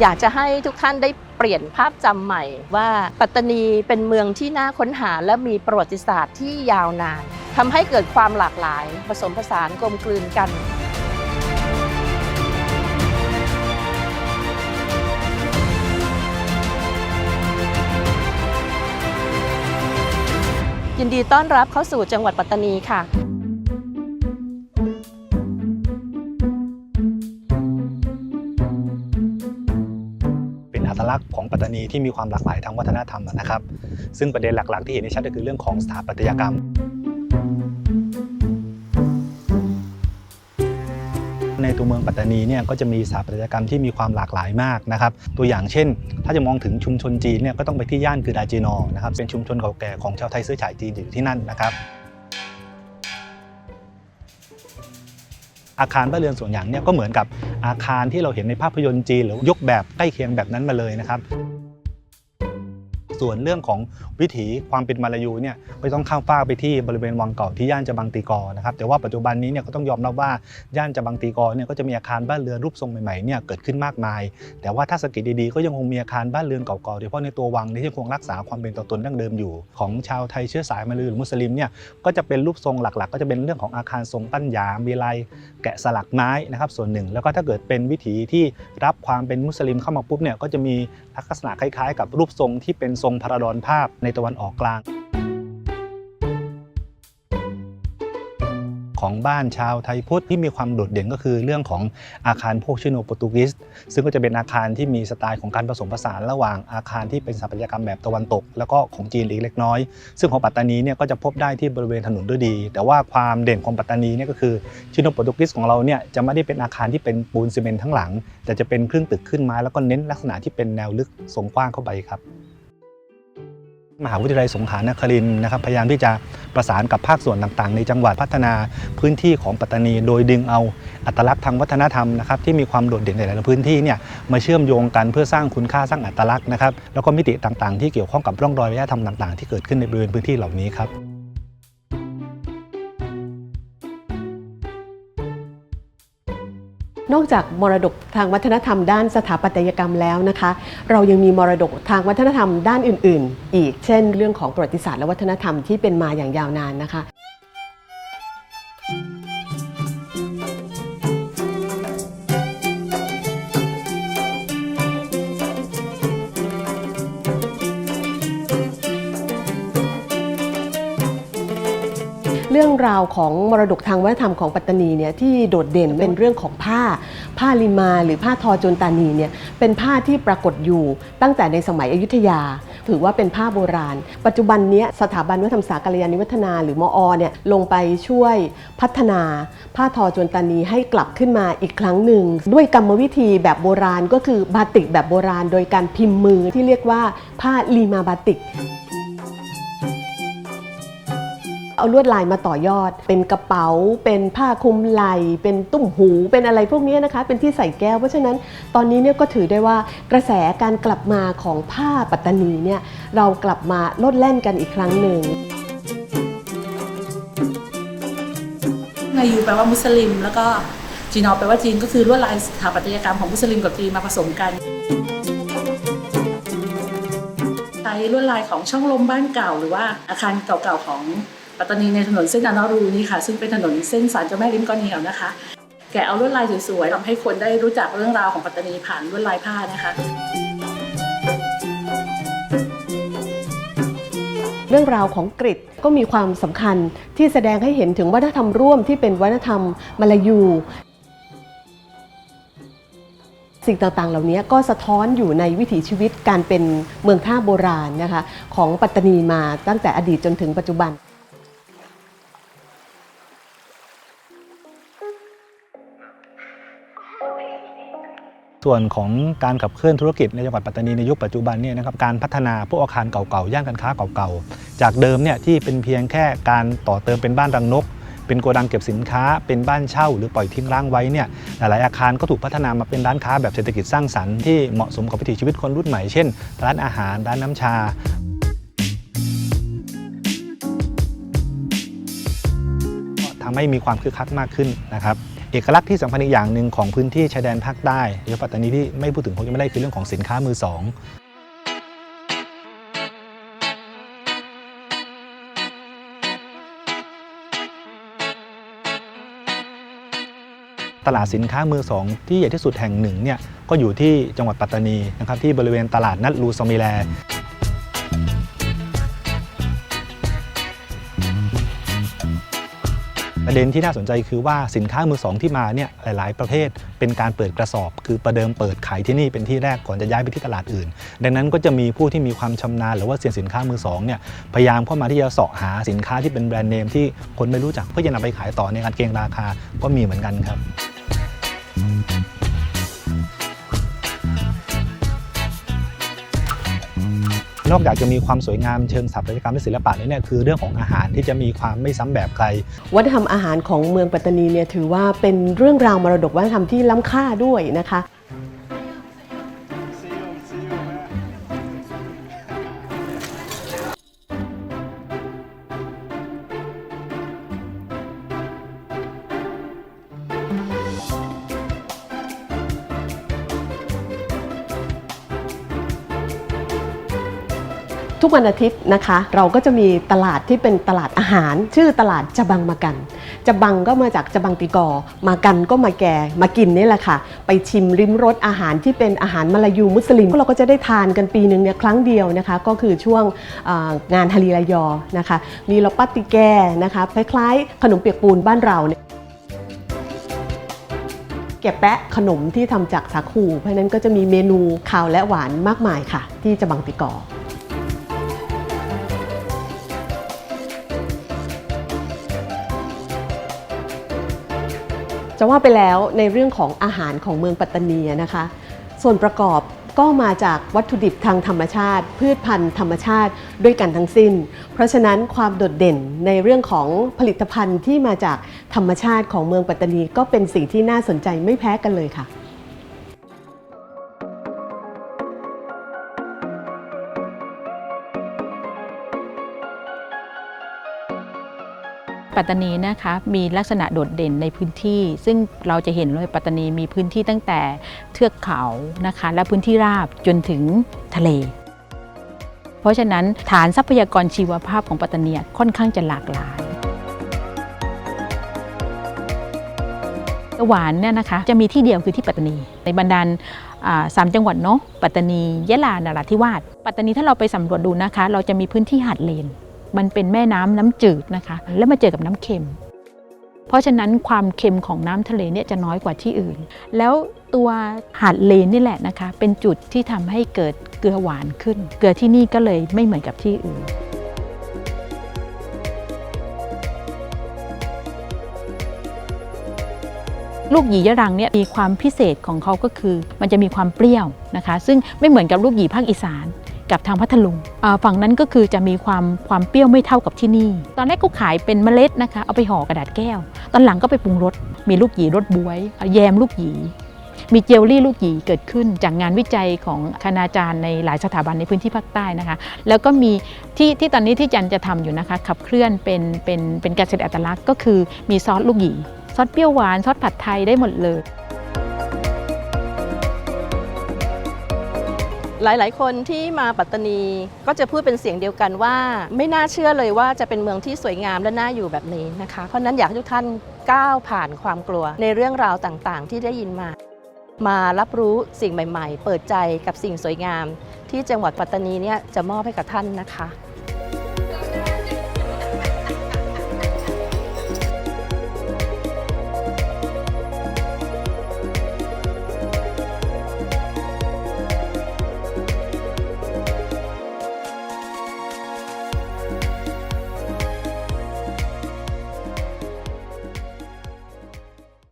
อยากจะให้ทุกท่านได้เปลี่ยนภาพจำใหม่ว่าปัตตานีเป็นเมืองที่น่าค้นหาและมีประวัติศาสตร์ที่ยาวนานทำให้เกิดความหลากหลาย ผสมผสานกลมกลืนกันยินดีต้อนรับเข้าสู่จังหวัดปัตตานีค่ะ ลักษณ์ของปัตตานีที่มีความหลากหลายทางวัฒนธรรมนะครับ ซึ่งประเด็นหลัก ๆ ที่เห็นได้ชัดก็คือเรื่องของสถาปัตยกรรม ในตัวเมืองปัตตานีเนี่ยก็จะมีสถาปัตยกรรมที่มีความหลากหลายมากนะครับ ตัวอย่างเช่น ถ้าจะมองถึงชุมชนจีนเนี่ยก็ต้องไปที่ย่านคือดาจีนอนะครับเป็นชุมชนเก่าแก่ของชาวไทยเชื้อสายจีนอยู่ที่นั่นนะครับ อาคารบ้านเรือนส่วนอย่างเนี่ยก็เหมือนกับอาคารที่เราเห็นในภาพยนตร์จีนหรือยกแบบใกล้เคียงแบบนั้นมาเลยนะครับ ส่วนเรื่องของวิถีความเป็นมาลายูเนี่ยก็ต้องข้ามฟากไปที่บริเวณวังเก่าที่ย่านจบังตีกอนะครับแต่ว่าปัจจุบันนี้เนี่ยก็ต้องยอมรับว่าย่านจบังตีกอเนี่ยก็จะมีอาคารบ้านเรือนรูปทรงใหม่ๆเนี่ยเกิดขึ้นมากมาย แต่ว่าถ้าสังเกตดีๆก็ยังคงมีอาคารบ้านเรือนเก่าๆโดยเฉพาะในตัววังที่ยังคงรักษาความเป็นตัวตนดั้งเดิมอยู่ ของชาวไทยเชื้อสายมาลายูหรือมุสลิมเนี่ยก็จะเป็นรูปทรงหลักๆ ก็จะเป็นเรื่องของอาคารทรงปั้นหยามีลายแกะสลักไม้นะครับส่วนหนึ่ง แล้วก็ถ้าเกิดเป็นวิถีที่รับความเป็นมุสลิมเข้ามาปุ๊บเนี่ยก็จะมี ลักษณะคล้ายๆ กับรูปทรงที่เป็นทรงพาราดอนภาพในตะวันออกกลาง ของบ้านชาวไทยพุทธที่มีความโดดเด่นก็คือเรื่องของอาคารพวกชิโนโปรตุกีสซึ่งก็จะเป็นอาคารที่มีสไตล์ของการผสมผสานระหว่างอาคารที่เป็นสถาปัตยกรรมแบบตะวันตก แล้วก็ของจีนอีกเล็กน้อย ซึ่งของปัตตานีเนี่ยก็จะพบได้ที่บริเวณถนนด้วยดี แต่ว่าความเด่นของปัตตานีเนี่ยก็คือชิโนโปรตุกีสของเราเนี่ยจะไม่ได้เป็นอาคารที่เป็นปูนซีเมนต์ทั้งหลัง แต่จะเป็นครึ่งตึกขึ้นไม้แล้วก็เน้นลักษณะที่เป็นแนวลึกทรงกว้างเข้าไปครับ มหาวิทยาลัยสงขลานครินนะครับพยายามที่จะประสานกับภาคส่วนต่างๆ ในจังหวัดพัฒนาพื้นที่ของปัตตานี โดยดึงเอาอัตลักษณ์ทางวัฒนธรรมนะครับที่มีความโดดเด่นในแต่ละพื้นที่เนี่ยมาเชื่อมโยงกันเพื่อสร้างคุณค่าสร้างอัตลักษณ์นะครับแล้วก็มิติต่างๆ ที่เกี่ยวข้องกับร่องรอยวัฒนธรรมต่างๆ ที่เกิดขึ้นในบริเวณพื้นที่เหล่านี้ครับ นอกจากมรดกทางวัฒนธรรมด้านสถาปัตยกรรมแล้วนะคะ เรายังมีมรดกทางวัฒนธรรมด้านอื่น ๆ อีก เช่น เรื่องของประวัติศาสตร์และวัฒนธรรมที่เป็นมาอย่างยาวนานนะคะเรื่องราวของมรดกทางวัฒนธรรมของปัตตานีเนี่ยที่โดดเด่นเป็นเรื่องของผ้า ผ้าลิมาหรือผ้าทอโจนตานีเนี่ยเป็นผ้าที่ปรากฏอยู่ตั้งแต่ในสมัยอยุธยา ถือว่าเป็นผ้าโบราณ ปัจจุบันเนี้ยสถาบันวัฒนธรรมศาสตร์กัลยาณิวัฒนา หรือมอเนี่ยลงไปช่วยพัฒนา ผ้าทอโจนตานีให้กลับขึ้นมาอีกครั้งหนึ่ง ด้วยกรรมวิธีแบบโบราณก็คือบาติกแบบโบราณ โดยการพิมพ์มือที่เรียกว่าผ้าลีมาบาติก เอาลวดลายมาต่อยอด เป็นกระเป๋า เป็นผ้าคลุมไหล่เป็นตุ้มหูเป็นอะไรพวกนี้นะคะ เป็นที่ใส่แก้ว เพราะฉะนั้นตอนนี้เนี่ยก็ถือได้ว่ากระแสการกลับมาของผ้าปัตตานีเนี่ยเรากลับมาลดแล่นกันอีกครั้งหนึ่งมายูแปลว่ามุสลิม แล้วก็จีนอแปลว่าจีนก็คือลวดลายสถาปัตยกรรมของมุสลิมกับจีนมาผสมกันใช้ลวดลายของช่องลมบ้านเก่า หรือว่าอาคารเก่าๆของ ปัตตานีในถนนเส้นอนารูนี่ค่ะ ซึ่งเป็นถนนเส้นสารเจ้าแม่ริมก้อนเหนียวนะคะ แกะเอาลวดลายสวยๆทำให้คนได้รู้จักเรื่องราวของปัตตานีผ่านลวดลายผ้านะคะเรื่องราวของกริดก็มีความสำคัญที่แสดงให้เห็นถึงวัฒนธรรมร่วมที่เป็นวัฒนธรรมมาลายู สิ่งต่างๆ เหล่านี้ก็สะท้อนอยู่ในวิถีชีวิตการเป็นเมืองท่าโบราณนะคะของปัตตานีมาตั้งแต่อดีตจนถึงปัจจุบัน ส่วนของการขับเคลื่อนธุรกิจในจังหวัดปัตตานีในยุคปัจจุบันเนี่ยนะครับการพัฒนาพวกอาคารเก่าๆย่านการค้าเก่าๆ จากเดิมเนี่ยที่เป็นเพียงแค่การต่อเติมเป็นบ้านรังนก เป็นโกดังเก็บสินค้า เป็นบ้านเช่า หรือปล่อยทิ้งร้างไว้เนี่ยหลายๆอาคารก็ถูกพัฒนามาเป็นร้านค้าแบบเศรษฐกิจสร้างสรรค์ที่เหมาะสมกับวิถีชีวิตคนรุ่นใหม่เช่น ร้านอาหารร้านน้ำชาทำให้มีความคึกคักมากขึ้นนะครับ เอกลักษณ์ที่สำคัญอีกอย่างหนึ่งของพื้นที่ชายแดนภาคใต้หรือปัตตานีที่ไม่พูดถึงคงจะไม่ได้คือเรื่องของสินค้ามือสองตลาดสินค้ามือสองที่ใหญ่ที่สุดแห่งหนึ่งเนี่ยก็อยู่ที่จังหวัดปัตตานีนะครับที่บริเวณตลาดนัดลูซอมิแล ประเด็นที่น่าสนใจคือว่าสินค้ามือสองที่มาเนี่ยหลาย ๆ ประเภทเป็นการเปิดกระสอบ คือประเดิมเปิดขายที่นี่เป็นที่แรกก่อนจะย้ายไปที่ตลาดอื่น ดังนั้นก็จะมีผู้ที่มีความชำนาญหรือว่าเซียนสินค้ามือสองเนี่ยพยายามเข้ามาที่จะเสาะหาสินค้าที่เป็นแบรนด์เนมที่คนไม่รู้จักเพื่อจะนำไปขายต่อในการเก็งราคาก็มีเหมือนกันครับ นอกจากจะมีความสวยงามเชิงสถาปัตยกรรมและศิลปะแล้วเนี่ยคือเรื่องของอาหารที่จะมีความไม่ซ้ำแบบใคร วัฒนธรรมอาหารของเมืองปัตตานีเนี่ยถือว่าเป็นเรื่องราวมรดกวัฒนธรรมที่ล้ำค่าด้วยนะคะ ทุกวันอาทิตย์นะคะ เราก็จะมีตลาดที่เป็นตลาดอาหาร ชื่อตลาดจะบังมากันจะบังก็มาจากจะบังติกอ มากันก็มาแก่มากินนี่แหละค่ะ ไปชิมริมรสอาหารที่เป็นอาหารมาลายูมุสลิมเราก็จะได้ทานกันปีหนึ่งเนี่ยครั้งเดียวนะคะ ก็คือช่วงงานฮารีรายอนะคะ มีเราปัตติแกนะคะคล้ายๆขนมเปียกปูนบ้านเราเนี่ยแกะแปะขนมที่ทำจากสาคู เพราะนั้นก็จะมีเมนูคาวและหวานมากมายค่ะ ที่จะบังติกอ จะว่าไปแล้วในเรื่องของอาหารของเมืองปัตตานีนะคะ ส่วนประกอบก็มาจากวัตถุดิบทางธรรมชาติ พืชพันธุ์ธรรมชาติด้วยกันทั้งสิ้น เพราะฉะนั้นความโดดเด่นในเรื่องของผลิตภัณฑ์ที่มาจากธรรมชาติของเมืองปัตตานีก็เป็นสิ่งที่น่าสนใจไม่แพ้กันเลยค่ะ ปัตตานีนะคะมีลักษณะโดดเด่นในพื้นที่ ซึ่งเราจะเห็นเลยปัตตานีมีพื้นที่ตั้งแต่เทือกเขานะคะ และพื้นที่ราบจนถึงทะเล เพราะฉะนั้นฐานทรัพยากรชีวภาพของปัตตานีค่อนข้างจะหลากหลายหวานเนี่ยนะคะจะมีที่เดียวคือที่ปัตตานี ในบรรดาอ่าสามจังหวัดเนาะปัตตานียะลานราธิวาสปัตตานีถ้าเราไปสำรวจดูนะคะ เราจะมีพื้นที่หาดเลน มันเป็นแม่น้ำน้ำจืดนะคะ แล้วมาเจอกับน้ำเค็ม เพราะฉะนั้นความเค็มของน้ำทะเลเนี่ยจะน้อยกว่าที่อื่น แล้วตัวหาดเลนนี่แหละนะคะ เป็นจุดที่ทำให้เกิดเกลือหวานขึ้น เกลือที่นี่ก็เลยไม่เหมือนกับที่อื่นลูกหยียะรังเนี่ยมีความพิเศษของเขาก็คือ มันจะมีความเปรี้ยวนะคะ ซึ่งไม่เหมือนกับลูกหยีภาคอีสาน กับทางพัทลุงฝั่งนั้นก็คือจะมีความความเปรี้ยวไม่เท่ากับที่นี่ ตอนแรกก็ขายเป็นเมล็ดนะคะ เอาไปห่อกระดาษแก้ว ตอนหลังก็ไปปรุงรสมีลูกหยีรสบวย แยมลูกหยีมีเจลลี่ลูกหยีเกิดขึ้นจากงานวิจัยของคณาจารย์ในหลายสถาบันในพื้นที่ภาคใต้นะคะ แล้วก็มีที่ที่ตอนนี้ที่จันจะทำอยู่นะคะ ขับเคลื่อนเป็นเป็นเป็นการแสดงอัตลักษณ์ก็คือมีซอสลูกหยีซอสเปรี้ยวหวานซอสผัดไทยได้หมดเลย หลาย ๆ คนที่มาปัตตานีก็จะพูดเป็นเสียงเดียวกันว่า ไม่น่าเชื่อเลยว่าจะเป็นเมืองที่สวยงามและน่าอยู่แบบนี้นะคะ เพราะนั้นอยากให้ทุกท่านก้าวผ่านความกลัว ในเรื่องราวต่างๆ ที่ได้ยินมา มารับรู้สิ่งใหม่ ๆ เปิดใจกับสิ่งสวยงาม ที่จังหวัดปัตตานีเนี่ยจะมอบให้กับท่านนะคะ